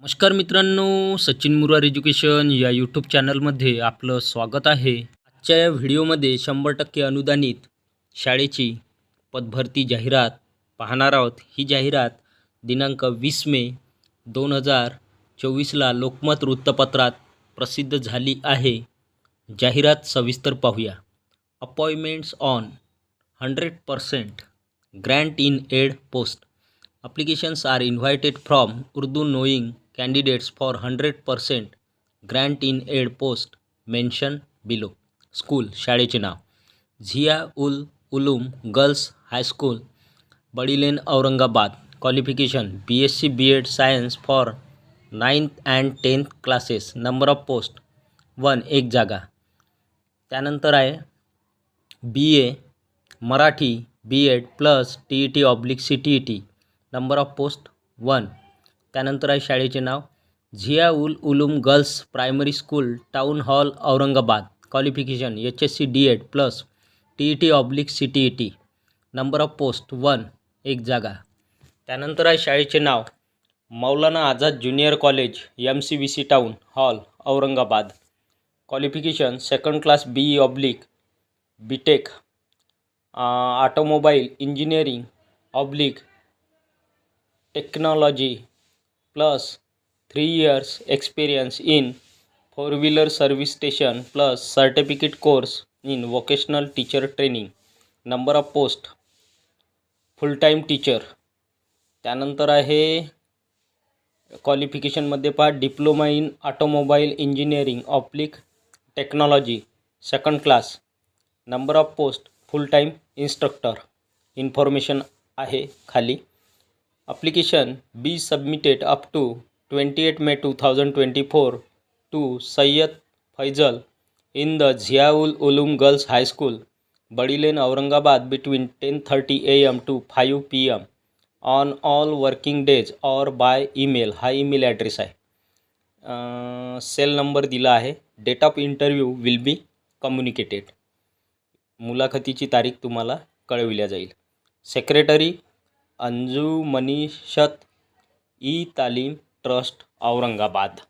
नमस्कार मित्रांनो सचिन मुरार एज्युकेशन या यूट्यूब चॅनलमध्ये आपलं स्वागत आहे. आजच्या या व्हिडिओमध्ये शंभर टक्के अनुदानित शाळेची पदभरती जाहिरात पाहणार आहोत. ही जाहिरात दिनांक वीस मे दोन हजार चोवीसला लोकमत वृत्तपत्रात प्रसिद्ध झाली आहे. जाहिरात सविस्तर पाहूया. Appointments on hundred percent grant in aid post Applications are invited from Urdu knowing candidates for 100% grant in aid post mentioned below. School शाळेचे नाव. Zia ul Uloom girls high school Badi lane Aurangabad. Qualification B S C B Ed science for ninth and tenth classes number of post one एक जागा. त्यानंतर आहे B A Marathi B Ed plus T E T oblique C T E T number of post one त्यानंतर आहे शाळेचे नाव Zia ul Uloom girls primary school town hall Aurangabad. Qualification H S C D Ed plus T E T oblique C T E T number of post one एक जागा. त्यानंतर आहे शाळेचे नाव Maulana Azad junior college M C B C town hall Aurangabad. Qualification second class B E oblique B Tech automobile engineering oblique technology plus three years experience in four wheeler service station plus certificate course in vocational teacher training. Number of post. Full time teacher. त्यानंतर आहे क्वालिफिकेशनमध्ये पहा diploma in automobile engineering oblique technology second class number of post full time instructor information आहे खाली. Application be submitted up to twenty eight May two thousand twenty four to Syed Faizal in the Ziaul Uloom girls high school Badi lane Aurangabad between ten thirty A M to five P M on all working days or by email हा email address आहे. Cell number दिला आहे. Date of interview will be communicated मुलाखतीची तारीख तुम्हाला कळविल्या जाईल. Secretary अंजुमनीशत ई तालीम ट्रस्ट औरंगाबाद.